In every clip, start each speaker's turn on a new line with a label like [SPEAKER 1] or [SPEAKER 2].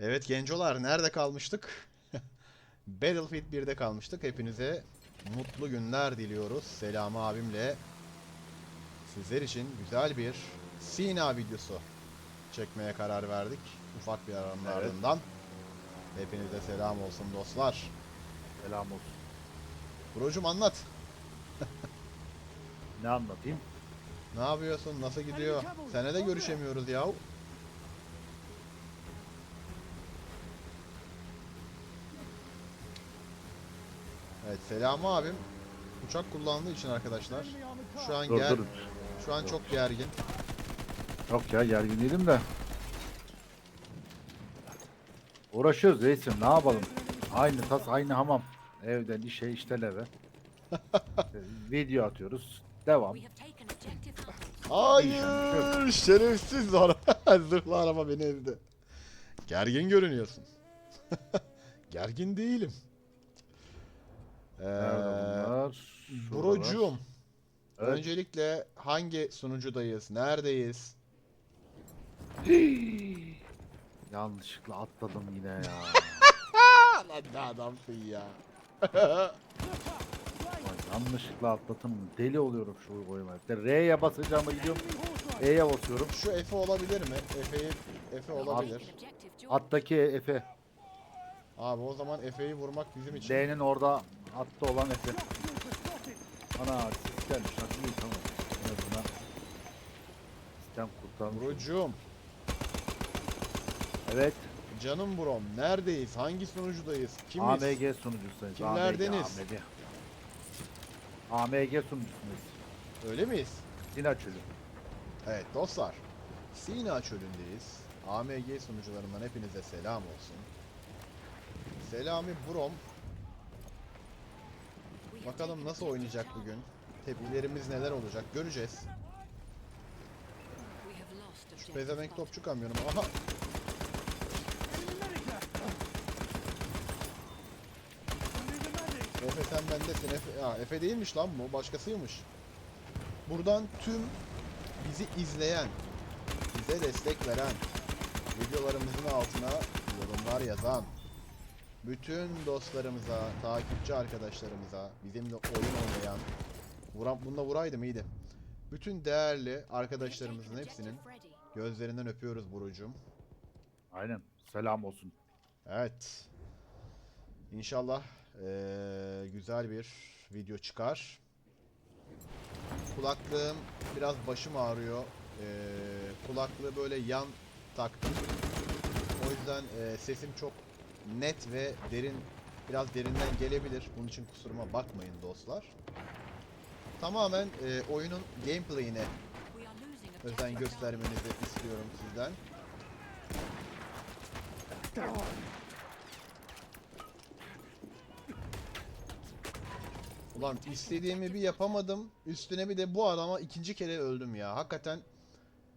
[SPEAKER 1] Evet gencolar nerede kalmıştık? Battlefield 1'de kalmıştık. Hepinize mutlu günler diliyoruz. Selami abimle sizler için güzel bir Sina videosu çekmeye karar verdik. Ufak bir aranın
[SPEAKER 2] Evet.
[SPEAKER 1] ardından. Hepinize selam olsun dostlar.
[SPEAKER 2] Selam olsun.
[SPEAKER 1] Brocum anlat.
[SPEAKER 2] Ne anlatayım?
[SPEAKER 1] Ne yapıyorsun? Nasıl gidiyor? Sene de görüşemiyoruz yahu. Evet Selami abim uçak kullandığı için arkadaşlar şu an
[SPEAKER 2] Dur
[SPEAKER 1] ger
[SPEAKER 2] dur.
[SPEAKER 1] şu an çok gergin.
[SPEAKER 2] Yok ya gergin değilim de. Uğraşıyoruz reisim ne yapalım? Aynı tas aynı hamam. Evden işe işten eve. Video atıyoruz. Devam.
[SPEAKER 1] Hayır şerefsiz zor. Zırhlı araba beni ezdi. Gergin görünüyorsun. gergin değilim. Ee,
[SPEAKER 2] bunlar? Evet.
[SPEAKER 1] öncelikle hangi sunucudayız? Neredeyiz?
[SPEAKER 2] Yanlışlıkla atladım yine ya.
[SPEAKER 1] Lan ne adamsın ya.
[SPEAKER 2] Yanlışlıkla atladım. Deli oluyorum şu oyuna. R'ye basacağıma gidiyorum. E'ye basıyorum.
[SPEAKER 1] Şu Efe olabilir mi? Efe'yi Efe olabilir.
[SPEAKER 2] Attaki Efe.
[SPEAKER 1] Abi o zaman Efe'yi vurmak bizim için.
[SPEAKER 2] D'nin orada atta olan Efe. Ana sistem şart iyi tamam. En azından sistem kurtarmış.
[SPEAKER 1] Brocum,
[SPEAKER 2] Evet.
[SPEAKER 1] canım brom, neredeyiz? Hangi sunucudayız? Kimiz?
[SPEAKER 2] AMG sunucusuyuz.
[SPEAKER 1] Kimlerdeniz?
[SPEAKER 2] AMG, AMG. AMG sunucusuyuz.
[SPEAKER 1] Öyle miyiz?
[SPEAKER 2] Sina çölü.
[SPEAKER 1] Evet dostlar. Sina çölündeyiz. AMG sunucularından hepinize selam olsun. Selami Brom. Bakalım nasıl oynayacak bugün. Tepkilerimiz neler olacak göreceğiz. Şu pezevenk topçu kamyonum. Aha. Efe sen bendesin. Efe, ya, Efe değilmiş lan bu. Başkasıymış. Buradan tüm bizi izleyen, bize destek veren, videolarımızın altına yorumlar yazan, bütün dostlarımıza, takipçi arkadaşlarımıza, bizimle oyun oynayan, vuran, bunda vuraydım iyiydi. Bütün değerli arkadaşlarımızın hepsinin. Gözlerinden öpüyoruz Burucum.
[SPEAKER 2] Aynen. Selam olsun.
[SPEAKER 1] Evet. İnşallah eee, güzel bir video çıkar. Kulaklığım biraz başım ağrıyor. Eee, kulaklığı böyle yan taktım. O yüzden eee, sesim çok net ve derin, biraz derinden gelebilir. Bunun için kusuruma bakmayın dostlar. Tamamen eee, oyunun gameplay'ine özen göstermenizi istiyorum sizden. Ulan istediğimi bir yapamadım. Üstüne bir de bu adama ikinci kere öldüm ya. Hakikaten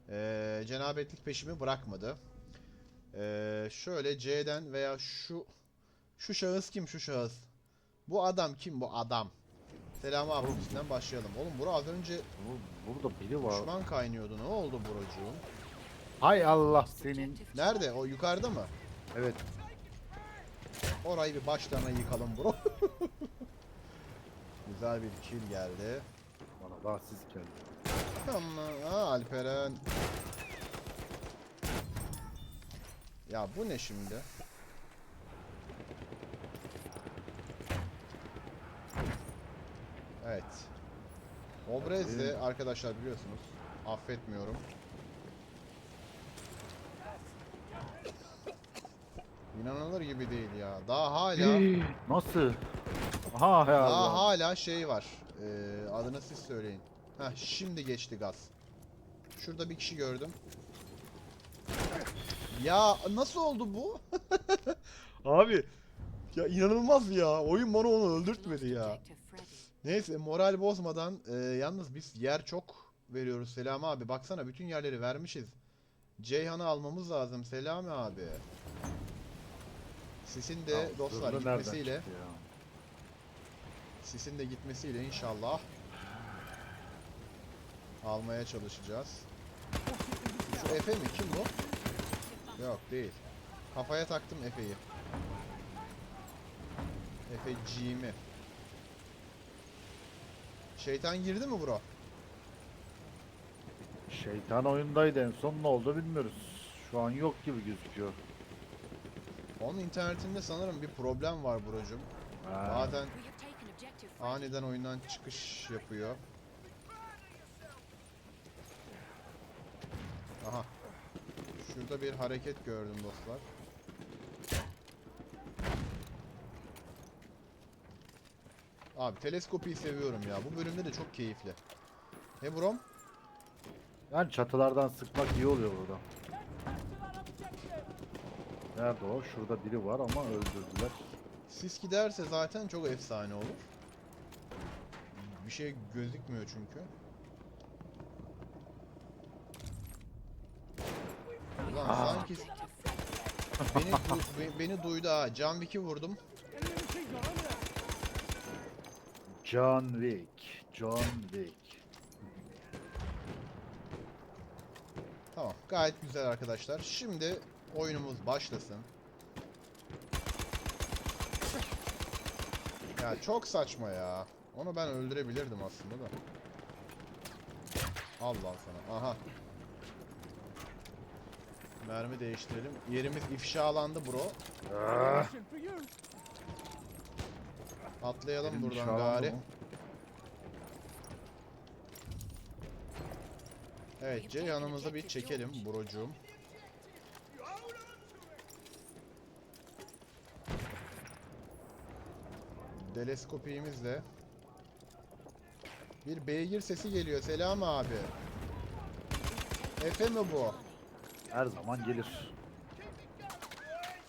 [SPEAKER 1] eee cenabetlik peşimi bırakmadı. Eee, şöyle C'den veya şu şu şahıs kim şu şahıs? Bu adam kim bu adam? Selam abi üstünden başlayalım. Oğlum bura az önce
[SPEAKER 2] Bu- Burada biri var.
[SPEAKER 1] düşman kaynıyordu. Ne oldu burucuğum?
[SPEAKER 2] Hay Allah senin.
[SPEAKER 1] Nerede? O yukarıda mı?
[SPEAKER 2] Evet.
[SPEAKER 1] Orayı bir başlarına yıkalım bro. Güzel bir kill geldi.
[SPEAKER 2] Bana daha siz geldi.
[SPEAKER 1] Ama ha, Alperen. Ya bu ne şimdi? Evet. Obrez'de arkadaşlar biliyorsunuz. Affetmiyorum. İnanılır gibi değil ya. Daha hala
[SPEAKER 2] Nasıl? Aha ya
[SPEAKER 1] Daha
[SPEAKER 2] Allah.
[SPEAKER 1] hala şey var. Ee, adını siz söyleyin. Heh, şimdi geçti gaz. Şurada bir kişi gördüm. Ya nasıl oldu bu? Abi ya inanılmaz ya. Oyun bana onu öldürtmedi ya. Neyse moral bozmadan e, yalnız biz yer çok veriyoruz Selami abi. Baksana bütün yerleri vermişiz. Ceyhan'ı almamız lazım Selami abi. Sisin de
[SPEAKER 2] Ya,
[SPEAKER 1] dostlar
[SPEAKER 2] nereden
[SPEAKER 1] gitmesiyle
[SPEAKER 2] çıktı ya?
[SPEAKER 1] Sisin de gitmesiyle inşallah almaya çalışacağız. Şu Efe mi? Kim bu? Yok değil. Kafaya taktım Efe'yi. Efeciğimi. Şeytan girdi mi bro?
[SPEAKER 2] Şeytan oyundaydı en son ne oldu bilmiyoruz. Şu an yok gibi gözüküyor.
[SPEAKER 1] Onun internetinde sanırım bir problem var brocum.
[SPEAKER 2] Ha.
[SPEAKER 1] Bazen aniden oyundan çıkış yapıyor. Aha. Şurada bir hareket gördüm dostlar. Abi teleskopiyi seviyorum ya. Bu bölümde de çok keyifli. Ne brom?
[SPEAKER 2] Yani çatılardan sıkmak iyi oluyor burada. Nerede o? Şurada biri var ama öldürdüler.
[SPEAKER 1] Sis giderse zaten çok efsane olur. Bir şey gözükmüyor çünkü. Ulan
[SPEAKER 2] Aa.
[SPEAKER 1] sanki beni, du- be- beni duydu ha. Can Wick'i vurdum.
[SPEAKER 2] John Wick. John Wick.
[SPEAKER 1] Tamam. Gayet güzel arkadaşlar. Şimdi oyunumuz başlasın. Ya çok saçma ya. Onu ben öldürebilirdim aslında da. Allah sana. Aha. Mermi değiştirelim. Yerimiz ifşalandı bro.
[SPEAKER 2] Ah,
[SPEAKER 1] Atlayalım
[SPEAKER 2] elim
[SPEAKER 1] buradan gari.
[SPEAKER 2] mı?
[SPEAKER 1] Evet C yanımıza bir çekelim brocuğum. Teleskopimizle bir beygir sesi geliyor. Selam abi. Efe mi bu?
[SPEAKER 2] Her zaman gelir.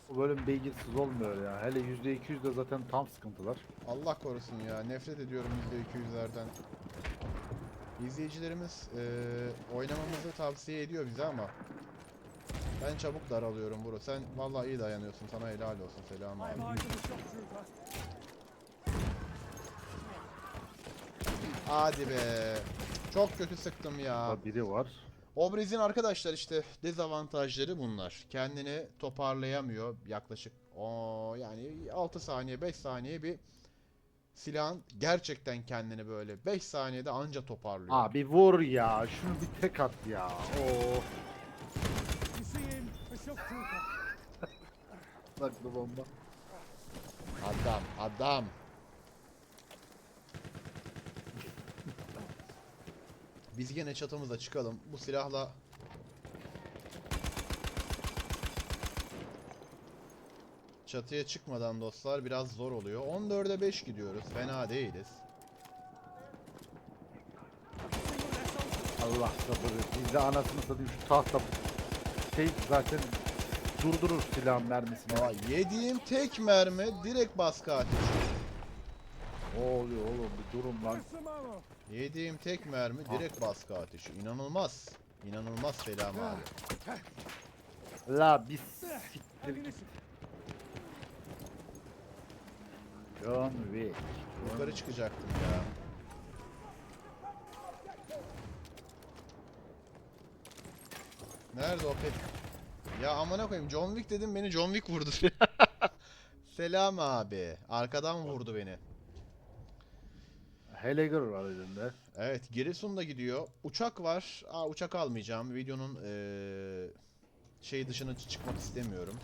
[SPEAKER 2] Bu bölüm beygirsiz olmuyor ya. Hele %200 de zaten tam sıkıntılar.
[SPEAKER 1] Allah korusun ya. Nefret ediyorum %200'lerden. İzleyicilerimiz eee, oynamamızı tavsiye ediyor bize ama ben çabuk daralıyorum bro. Sen vallahi iyi dayanıyorsun. Sana helal olsun. Selam abi. Hadi be. Çok kötü sıktım ya.
[SPEAKER 2] Burada biri var.
[SPEAKER 1] Obriz'in arkadaşlar işte dezavantajları bunlar. Kendini toparlayamıyor yaklaşık o yani 6 saniye 5 saniye bir silahın gerçekten kendini böyle 5 saniyede anca toparlıyor.
[SPEAKER 2] Abi vur ya. Şunu bir tek at ya. Oo. Saklı bomba.
[SPEAKER 1] Adam adam. Biz gene çatımıza çıkalım. Bu silahla Çatıya çıkmadan dostlar biraz zor oluyor. 14'e 5 gidiyoruz. Fena değiliz.
[SPEAKER 2] Allah sabır. Biz de anasını satayım şu tahta şey zaten durdurur silahın mermisini.
[SPEAKER 1] Aa, yediğim tek mermi direkt baskı ateşi.
[SPEAKER 2] Ne oluyor oğlum bir durun lan.
[SPEAKER 1] Yediğim tek mermi direkt baskı ateşi. İnanılmaz. İnanılmaz Selam abi.
[SPEAKER 2] La biz siktir. John Wick.
[SPEAKER 1] Yukarı çıkacaktım ya. Nerede o pet? Ya amına koyayım John Wick dedim beni John Wick vurdu. Selam abi. Arkadan vurdu beni.
[SPEAKER 2] Heleger var elinde.
[SPEAKER 1] Evet Giresun'da gidiyor. Uçak var. Aa uçak almayacağım. Videonun eee şey dışına çı- çıkmak istemiyorum.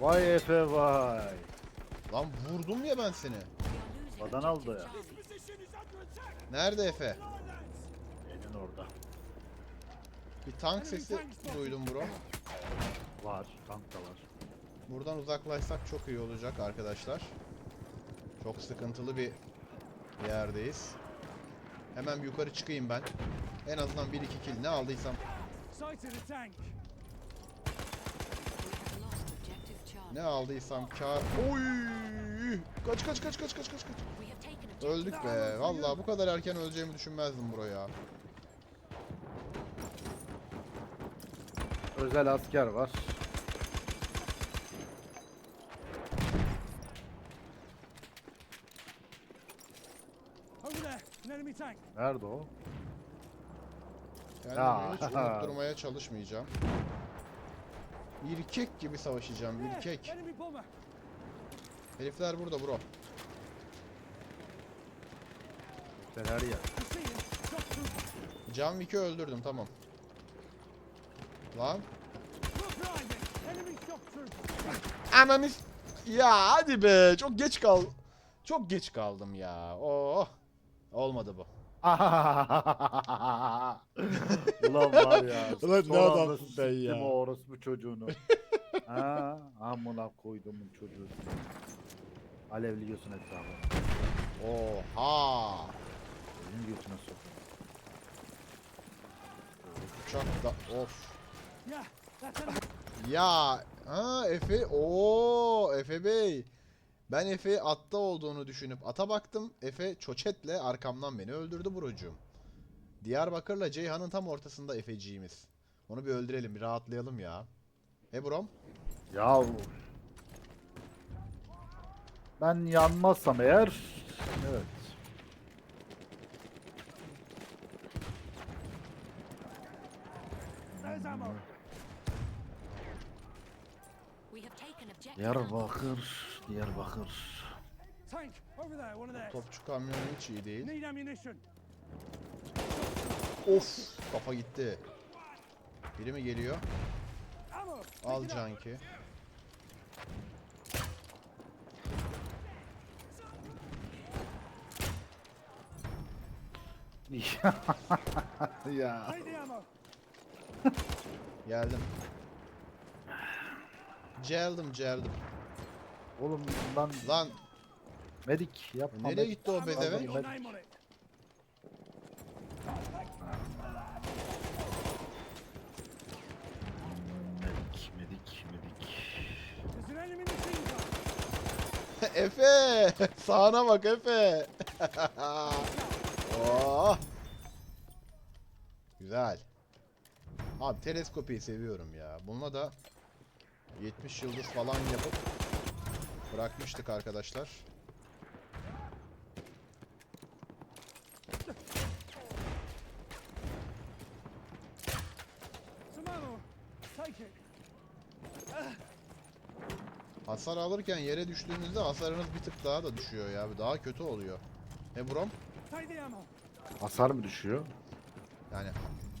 [SPEAKER 2] Vay Efe vay.
[SPEAKER 1] Lan vurdum ya ben seni.
[SPEAKER 2] Badan aldı ya.
[SPEAKER 1] Nerede Efe?
[SPEAKER 2] Elin orada.
[SPEAKER 1] Bir tank sesi duydum bro.
[SPEAKER 2] Var. Tank da var.
[SPEAKER 1] Buradan uzaklaşsak çok iyi olacak arkadaşlar. Çok sıkıntılı bir yerdeyiz. Hemen yukarı çıkayım ben. En azından 1-2 kill ne aldıysam. Ne aldıysam kar. Oy! Kaç kaç kaç kaç kaç kaç kaç. Öldük be. Vallahi bu kadar erken öleceğimi düşünmezdim buraya.
[SPEAKER 2] Özel asker var.
[SPEAKER 3] Over there, an enemy tank.
[SPEAKER 2] Nerede o?
[SPEAKER 1] Kendimi hiç
[SPEAKER 2] Ya.
[SPEAKER 1] unutturmaya çalışmayacağım. İrkek gibi savaşacağım. İrkek. Herifler burada bro.
[SPEAKER 2] Sen her yer.
[SPEAKER 1] Can Wick'i öldürdüm tamam. Lan. Ananı Ya hadi be. Çok geç kal. Çok geç kaldım ya. Oh. Olmadı bu.
[SPEAKER 2] Ulan var ya.
[SPEAKER 1] Ulan ne
[SPEAKER 2] son anda
[SPEAKER 1] adamsın sen ya.
[SPEAKER 2] siktim o orospu çocuğunu. ha, amına koyduğumun çocuğu. Alevli göğsün etrafı.
[SPEAKER 1] Oha.
[SPEAKER 2] Benim götüne sok.
[SPEAKER 1] Uçak da of. Ya ha Efe o Efe Bey. Ben Efe atta olduğunu düşünüp ata baktım. Efe çoçetle arkamdan beni öldürdü brocuğum. Diyarbakır'la Ceyhan'ın tam ortasında Efeciğimiz. Onu bir öldürelim, bir rahatlayalım ya. E brom?
[SPEAKER 2] Ya ben yanmazsam eğer evet.
[SPEAKER 4] Alpha.
[SPEAKER 2] Diyarbakır, Diyarbakır.
[SPEAKER 3] Tank over there. One of theirs.
[SPEAKER 1] Topçu kamyonu hiç iyi değil.
[SPEAKER 3] Need ammunition.
[SPEAKER 1] Of kafa gitti. Biri mi geliyor? Al canki.
[SPEAKER 2] ya.
[SPEAKER 1] Geldim. Geldim geldim.
[SPEAKER 2] Oğlum lan
[SPEAKER 1] Lan
[SPEAKER 2] medik yapma.
[SPEAKER 1] nereye
[SPEAKER 2] medik.
[SPEAKER 1] gitti o bedeve?
[SPEAKER 2] Medik, medik, medik.
[SPEAKER 3] Gun.
[SPEAKER 1] Efe! Sağına bak Efe! oh! Güzel. Abi teleskopiyi seviyorum ya. Bununla da 70 yıldız falan yapıp bırakmıştık arkadaşlar. Hasar alırken yere düştüğünüzde hasarınız bir tık daha da düşüyor ya. Daha kötü oluyor. E brom?
[SPEAKER 2] Hasar mı düşüyor?
[SPEAKER 1] Yani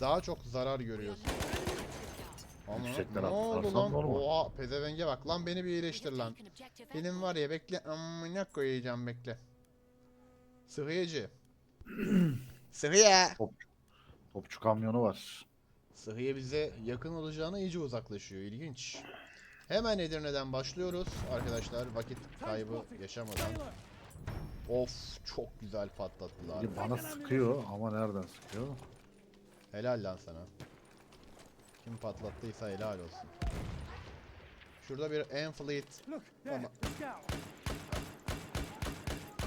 [SPEAKER 1] daha çok zarar görüyorsun. Ama
[SPEAKER 2] Yüksekten
[SPEAKER 1] ne oldu lan?
[SPEAKER 2] normal.
[SPEAKER 1] Oha pezevenge bak lan beni bir iyileştir lan. Benim var ya bekle amına koyacağım bekle. Sıhhiyeci. Sıhhiye.
[SPEAKER 2] Topçu kamyonu var.
[SPEAKER 1] Sıhhiye bize yakın olacağına iyice uzaklaşıyor. İlginç. Hemen Edirne'den başlıyoruz arkadaşlar vakit kaybı yaşamadan. Of çok güzel patlattılar.
[SPEAKER 2] Biri bana sıkıyor ama nereden sıkıyor?
[SPEAKER 1] Helal lan sana. Kim patlattıysa helal olsun. Şurada bir Enfleet. Ama-.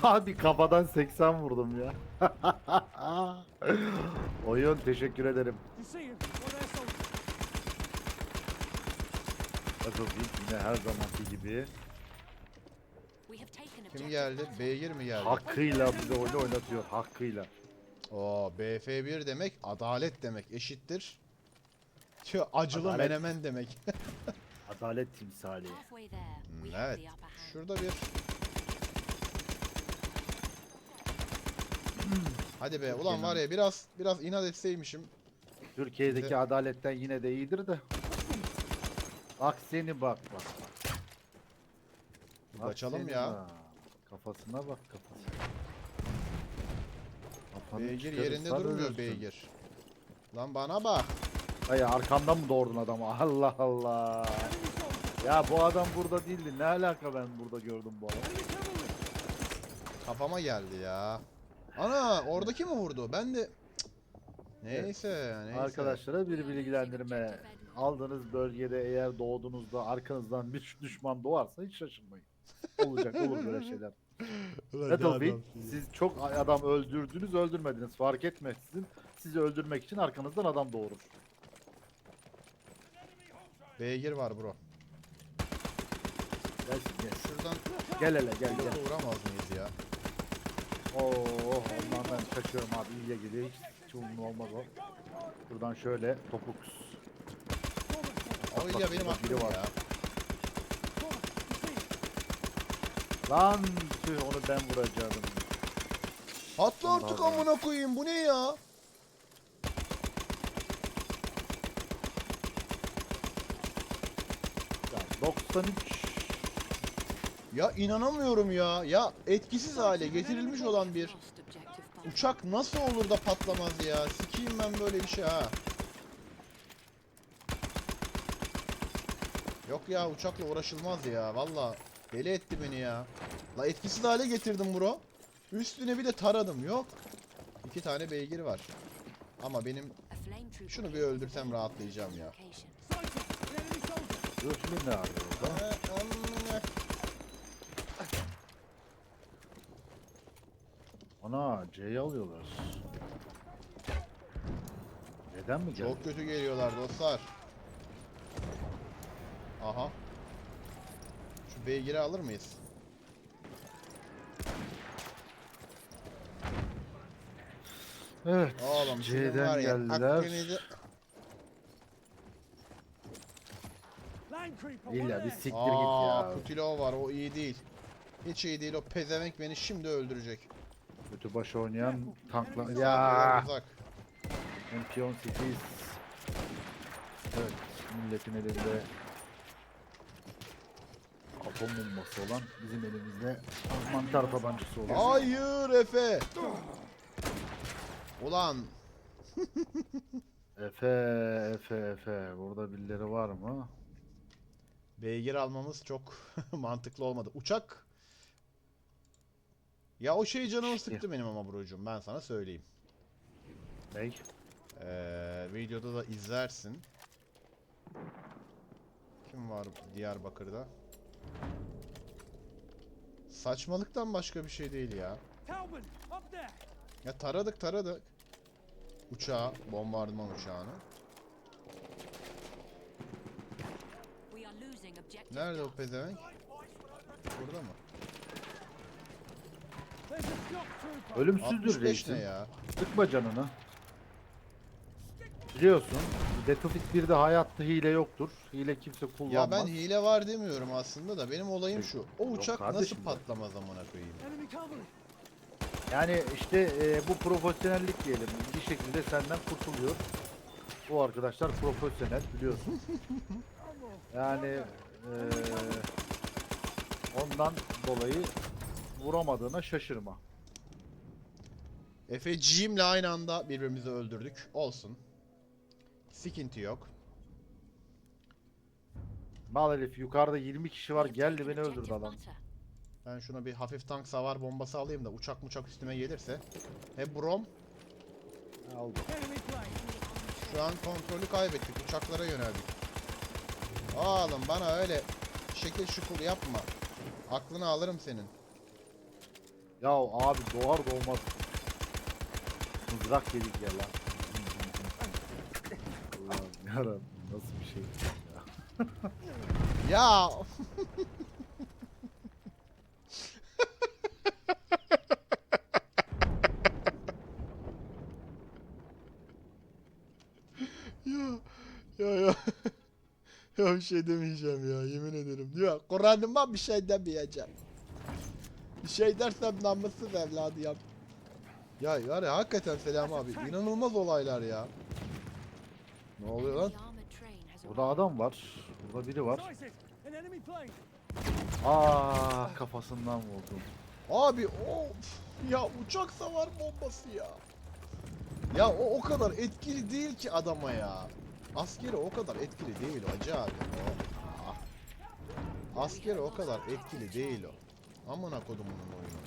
[SPEAKER 2] Hadi kafadan 80 vurdum ya. Oyun teşekkür ederim. Battlefield yine her zamanki gibi
[SPEAKER 1] Kim geldi?
[SPEAKER 4] Alpha.
[SPEAKER 1] Beygir mi geldi?
[SPEAKER 2] hakkıyla bize oyunu oynatıyor hakkıyla.
[SPEAKER 1] Oo, BF1 demek adalet demek eşittir. Tüh, acılı
[SPEAKER 2] Adalet.
[SPEAKER 1] menemen demek.
[SPEAKER 2] Adalet timsali.
[SPEAKER 1] Hmm, evet. Şurada bir... Hadi be ulan var ya biraz biraz inat etseymişim.
[SPEAKER 2] Türkiye'deki
[SPEAKER 1] Bize-
[SPEAKER 2] adaletten yine de iyidir de. Bak seni bak bak. bak. Bak
[SPEAKER 1] Kaçalım ya.
[SPEAKER 2] bak. Kafasına bak kafasına. Kafanı
[SPEAKER 1] Beygir yerinde durmuyor
[SPEAKER 2] ölürsün.
[SPEAKER 1] beygir. Lan bana bak.
[SPEAKER 2] Ay arkamdan mı doğurdun adamı? Allah Allah. Ya bu adam burada değildi. Ne alaka ben burada gördüm bu adamı?
[SPEAKER 1] Kafama geldi ya. Ana oradaki mi vurdu? Ben de... Cık. Neyse neyse.
[SPEAKER 2] Arkadaşlara bir bilgilendirme. Aldığınız bölgede eğer doğduğunuzda arkanızdan bir düşman doğarsa hiç şaşırmayın. Olacak olur böyle şeyler. Battlefield siz çok adam öldürdünüz öldürmediniz fark etmeksizin sizi öldürmek için arkanızdan adam doğurur.
[SPEAKER 1] Beygir var bro.
[SPEAKER 2] Gel gel.
[SPEAKER 1] Şuradan
[SPEAKER 2] Gel hele gel gel.
[SPEAKER 1] uğramaz mıyız ya?
[SPEAKER 2] Oo ondan ben kaçıyorum abi iyiye gidiyor. Hiç Hiç umurumda olmaz o. Buradan şöyle topuk.
[SPEAKER 1] O İlya benim
[SPEAKER 2] biri
[SPEAKER 1] aklım
[SPEAKER 2] var.
[SPEAKER 1] ya.
[SPEAKER 2] Lan tüh onu ben vuracaktım.
[SPEAKER 1] Atla artık amına koyayım bu ne ya?
[SPEAKER 2] Ya 93
[SPEAKER 1] Ya inanamıyorum ya. Ya etkisiz hale getirilmiş olan bir uçak nasıl olur da patlamaz ya? Sikiyim ben böyle bir şey ha. Yok ya uçakla uğraşılmaz ya. Valla deli etti beni ya. La etkisiz hale getirdim bro. Üstüne bir de taradım. Yok. İki tane beygir var. Ama benim şunu bir öldürsem rahatlayacağım ya.
[SPEAKER 4] location.
[SPEAKER 3] Sighted! An enemy
[SPEAKER 2] şimdi ne arıyor orada?
[SPEAKER 1] Ha, amına.
[SPEAKER 2] Ana C'yi alıyorlar. Neden mi geldi?
[SPEAKER 1] Çok kötü geliyorlar dostlar. Aha. Şu beygiri alır mıyız?
[SPEAKER 2] Evet.
[SPEAKER 1] Oğlum
[SPEAKER 2] C'den
[SPEAKER 1] var ya,
[SPEAKER 2] geldiler.
[SPEAKER 1] aklınızı-
[SPEAKER 2] İlla bir siktir git
[SPEAKER 1] Aa,
[SPEAKER 2] ya.
[SPEAKER 1] Kutilo var o iyi değil. Hiç iyi değil o pezevenk beni şimdi öldürecek.
[SPEAKER 2] Kötü baş oynayan tankla... Ya.
[SPEAKER 1] Uzak.
[SPEAKER 2] MP18. Evet. Milletin elinde atom bombası olan bizim elimizde mantar tabancası olan.
[SPEAKER 1] Hayır Efe. Ulan
[SPEAKER 2] Efe, Efe, Efe. Burada birileri var mı?
[SPEAKER 1] Beygir almamız çok mantıklı olmadı. Uçak ya o şey canımı
[SPEAKER 2] İşte.
[SPEAKER 1] sıktı benim ama brocum ben sana söyleyeyim.
[SPEAKER 2] Ney?
[SPEAKER 1] Ee, videoda da izlersin. Kim var Diyarbakır'da? Saçmalıktan başka bir şey değil ya. Ya taradık taradık. Uçağı, bombardıman uçağını. Nerede o pezevenk? Burada mı?
[SPEAKER 2] Ölümsüzdür
[SPEAKER 1] 65
[SPEAKER 2] reisim.
[SPEAKER 1] ne ya?
[SPEAKER 2] Sıkma canını. Biliyorsun Battlefield 1'de hayatta hile yoktur. Hile kimse kullanmaz.
[SPEAKER 1] Ya ben hile var demiyorum aslında da benim olayım şu. O
[SPEAKER 2] Yok
[SPEAKER 1] uçak nasıl
[SPEAKER 2] kardeşim
[SPEAKER 1] patlamaz amına koyayım?
[SPEAKER 2] Yani işte e, bu profesyonellik diyelim. Bir şekilde senden kurtuluyor. Bu arkadaşlar profesyonel biliyorsun. Yani e, ondan dolayı vuramadığına şaşırma.
[SPEAKER 1] Efeciğimle aynı anda birbirimizi öldürdük. Olsun. Sıkıntı yok.
[SPEAKER 2] Mal herif yukarıda 20 kişi var geldi beni öldürdü adam.
[SPEAKER 1] Ben şuna bir hafif tank savar bombası alayım da uçak muçak üstüme gelirse. He brom
[SPEAKER 2] Aldı.
[SPEAKER 3] Enemy plane!
[SPEAKER 1] şu an kontrolü kaybettik. Uçaklara yöneldik. Oğlum bana öyle şekil şukul yapma. Aklını alırım senin.
[SPEAKER 2] Ya abi doğar doğmaz. Mızrak yedik ya lan. Allah'ım yarabbim nasıl bir şey ya.
[SPEAKER 1] Ya ya bir şey demeyeceğim ya yemin ederim. Ya Kur'an'ıma bir şey demeyeceğim. Bir şey dersem namussuz evladıyım. Ya var ya hakikaten Selam abi inanılmaz olaylar ya. Ne oluyor lan?
[SPEAKER 2] Burada adam var. Burada biri var. Aa kafasından vurdum.
[SPEAKER 1] Abi of ya uçak savar bombası ya. Ya o o kadar etkili değil ki adama ya. Askeri o kadar etkili değil o hacı abi. O. Ah. Askeri o kadar etkili değil o. Amına kodumun oyunu.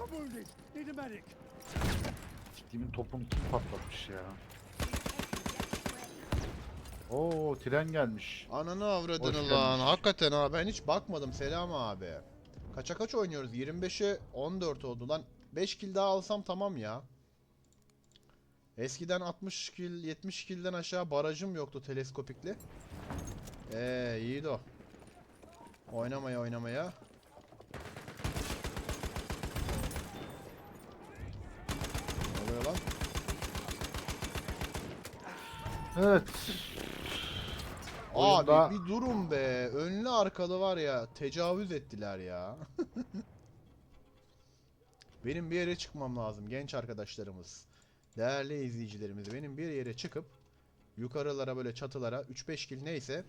[SPEAKER 3] I'm wounded! Need a medic!
[SPEAKER 2] Siktiğimin topunu kim patlatmış ya. Oo tren gelmiş.
[SPEAKER 1] Ananı
[SPEAKER 2] Hoş
[SPEAKER 1] avradını
[SPEAKER 2] gelmiş.
[SPEAKER 1] lan. Hakikaten ha ben hiç bakmadım Selam abi. Kaça kaç oynuyoruz? 25'e 14 oldu lan. 5 kill daha alsam tamam ya. Eskiden 60 kil, 70 kilden aşağı barajım yoktu teleskopikli. Eee iyiydi o. Oynamaya oynamaya. Ne oluyor lan?
[SPEAKER 2] Evet.
[SPEAKER 1] Abi
[SPEAKER 2] Oyunda...
[SPEAKER 1] bir durum be. Önlü arkalı var ya tecavüz ettiler ya. Benim bir yere çıkmam lazım genç arkadaşlarımız. Değerli izleyicilerimiz benim bir yere çıkıp yukarılara böyle çatılara 3-5 kil neyse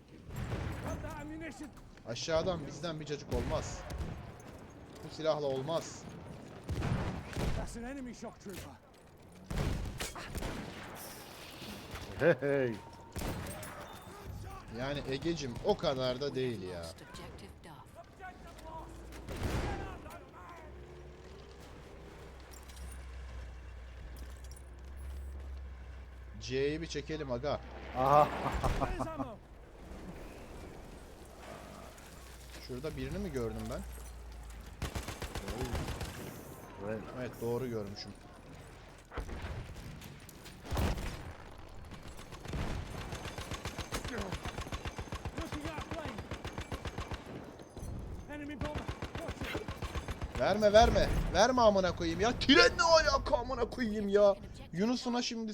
[SPEAKER 1] aşağıdan bizden bir cacık olmaz. Bu silahla olmaz.
[SPEAKER 2] Hey hey.
[SPEAKER 1] Yani Egecim o kadar da değil ya. C'yi bir çekelim aga.
[SPEAKER 2] Aha.
[SPEAKER 1] Şurada birini mi gördüm ben?
[SPEAKER 2] Evet.
[SPEAKER 1] Evet doğru görmüşüm. Verme verme. Verme amına koyayım ya. Tren ne alaka amına koyayım ya. Yunus'una şimdi...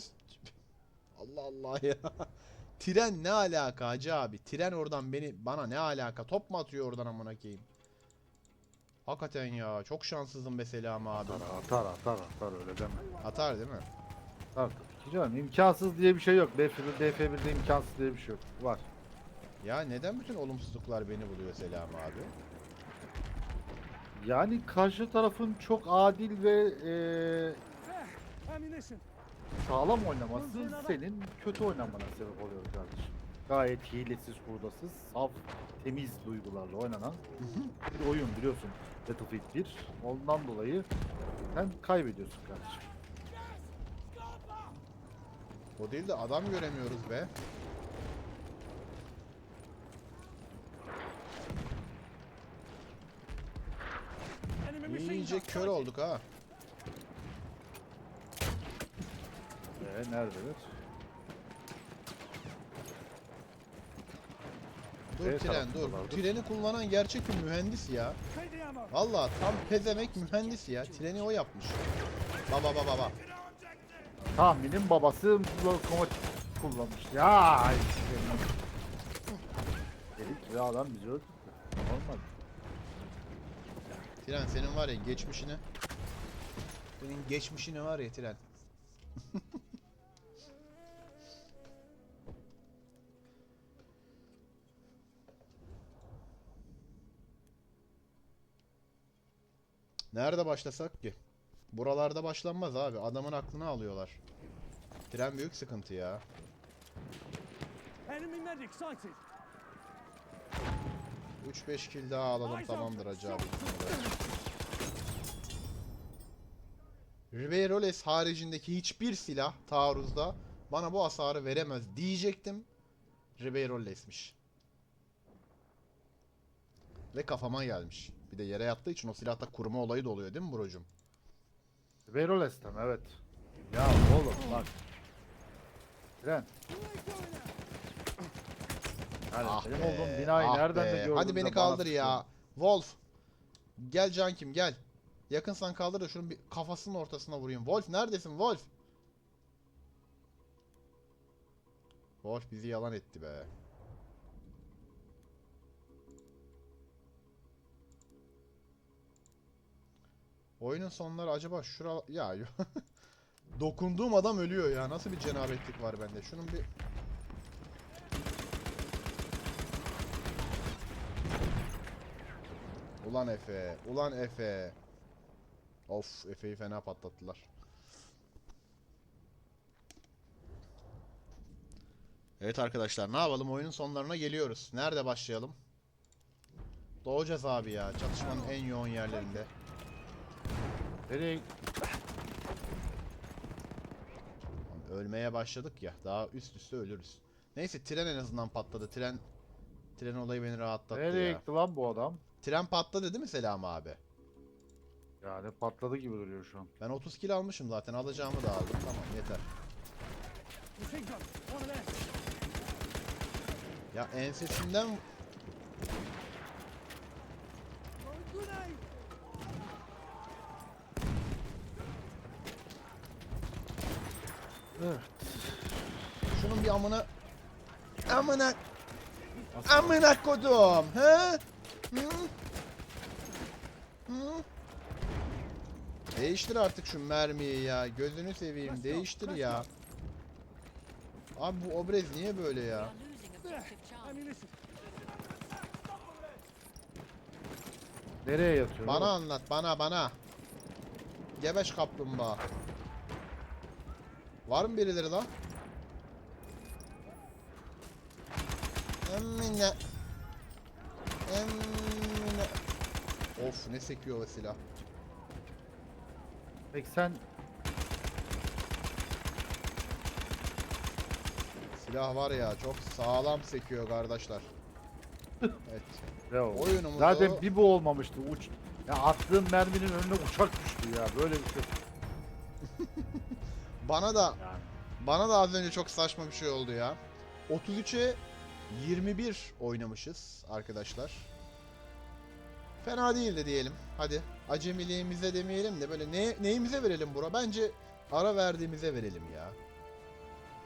[SPEAKER 1] Allah Allah ya. Tren ne alaka hacı abi? Tren oradan beni bana ne alaka? Top mu atıyor oradan amına koyayım? Hakikaten ya. Çok şanssızım be Selam abi.
[SPEAKER 2] Atar atar atar öyle deme.
[SPEAKER 1] Atar değil mi?
[SPEAKER 2] Atar canım. İmkansız diye bir şey yok. BF1, BF1'de imkansız diye bir şey yok. Var.
[SPEAKER 1] Ya neden bütün olumsuzluklar beni buluyor Selam abi?
[SPEAKER 2] Yani karşı tarafın çok adil ve.
[SPEAKER 3] Ammunition.
[SPEAKER 2] Sağlam oynaması senin kötü oynamana sebep oluyor kardeşim. Gayet hilesiz, hurdasız, saf, temiz duygularla oynanan bir oyun biliyorsun Battlefield 1. Ondan dolayı sen kaybediyorsun kardeşim.
[SPEAKER 1] O değil de adam göremiyoruz be. İyice kör olduk ha.
[SPEAKER 2] Ee, neredeler?
[SPEAKER 1] Dur
[SPEAKER 2] Evet,
[SPEAKER 1] tren dur.
[SPEAKER 2] tarafındalardır.
[SPEAKER 1] Treni kullanan gerçek bir mühendis ya. Valla tam pezemek mühendis ya. Treni o yapmış. Baba baba baba.
[SPEAKER 2] Tahminim babası lokomotif kullanmış. Ya! Dedik ya adam bizi öldürdü. Olmadı.
[SPEAKER 1] Tren senin var ya geçmişini. Senin geçmişini var ya tren. Nerede başlasak ki? Buralarda başlanmaz abi. Adamın aklını alıyorlar. Tren büyük sıkıntı ya.
[SPEAKER 3] Enemy medic sighted.
[SPEAKER 1] 3-5 kill daha alalım tamamdır hacı abi. Riveiroles haricindeki hiçbir silah taarruzda bana bu hasarı veremez diyecektim. Riveiroles'miş. Ve kafama gelmiş. Bir de yere yattığı için o silahta kurma olayı da oluyor değil mi brocum?
[SPEAKER 2] Veroles'ten evet. Ya oğlum bak. Tren. Yani
[SPEAKER 1] Ah
[SPEAKER 2] benim
[SPEAKER 1] be,
[SPEAKER 2] olduğum binayı
[SPEAKER 1] ah
[SPEAKER 2] nereden
[SPEAKER 1] be.
[SPEAKER 2] de gördün
[SPEAKER 1] Hadi beni kaldır ya. Wolf. Gel Cankim gel. Yakınsan kaldır da şunun bir kafasının ortasına vurayım. Wolf neredesin Wolf? Wolf bizi yalan etti be. Oyunun sonları acaba şura ya dokunduğum adam ölüyor ya. Nasıl bir cenabetlik var bende? Şunun bir Ulan Efe, ulan Efe. Of, Efe'yi fena patlattılar. Evet arkadaşlar, ne yapalım? Oyunun sonlarına geliyoruz. Nerede başlayalım? Doğacağız abi ya, çatışmanın en yoğun yerlerinde.
[SPEAKER 2] Nereye?
[SPEAKER 1] Ölmeye başladık ya, daha üst üste ölürüz. Neyse, tren en azından patladı. Tren tren olayı beni rahatlattı
[SPEAKER 2] Nereye
[SPEAKER 1] ya.
[SPEAKER 2] gitti lan bu adam?
[SPEAKER 1] Tren patladı değil mi Selam abi?
[SPEAKER 2] Yani patladı gibi duruyor şu an.
[SPEAKER 1] Ben 30 kilo almışım zaten, alacağımı da aldım. Tamam, yeter. Ya ensesinden
[SPEAKER 2] Evet.
[SPEAKER 1] Şunu Şunun bir amına... Amına... Amına kodum. He? Hı? Hı? Değiştir artık şu mermiyi ya. Gözünü seveyim. Değiştir ya. Abi bu obrez niye böyle ya?
[SPEAKER 3] Ammunition.
[SPEAKER 2] Nereye yatıyor?
[SPEAKER 1] Bana anlat bana bana. Gebeş kaplumbağa. Var mı birileri lan? Emmine. Emmine. Of ne sekiyor o silah.
[SPEAKER 2] Peki sen
[SPEAKER 1] Silah var ya çok sağlam sekiyor kardeşler. Evet.
[SPEAKER 2] ne oldu?
[SPEAKER 1] Oyunumuzu
[SPEAKER 2] Zaten bir bu olmamıştı. Uç. Ya attığın merminin önüne uçak düştü ya. Böyle bir şey.
[SPEAKER 1] Bana da
[SPEAKER 2] Yani.
[SPEAKER 1] bana da az önce çok saçma bir şey oldu ya. 33'e 21 oynamışız arkadaşlar. Fena değildi diyelim. Hadi acemiliğimize demeyelim de böyle ne, neyimize verelim bura? Bence ara verdiğimize verelim ya.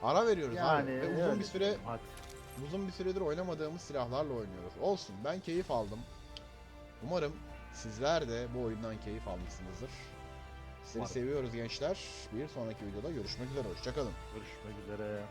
[SPEAKER 1] Ara veriyoruz abi.
[SPEAKER 2] Yani
[SPEAKER 1] Ve uzun
[SPEAKER 2] öyle
[SPEAKER 1] bir süre
[SPEAKER 2] Hadi.
[SPEAKER 1] uzun bir süredir oynamadığımız silahlarla oynuyoruz. Olsun ben keyif aldım. Umarım sizler de bu oyundan keyif almışsınızdır.
[SPEAKER 2] Umarım.
[SPEAKER 1] seviyoruz gençler. Bir sonraki videoda görüşmek üzere. Hoşçakalın.
[SPEAKER 2] Görüşmek üzere.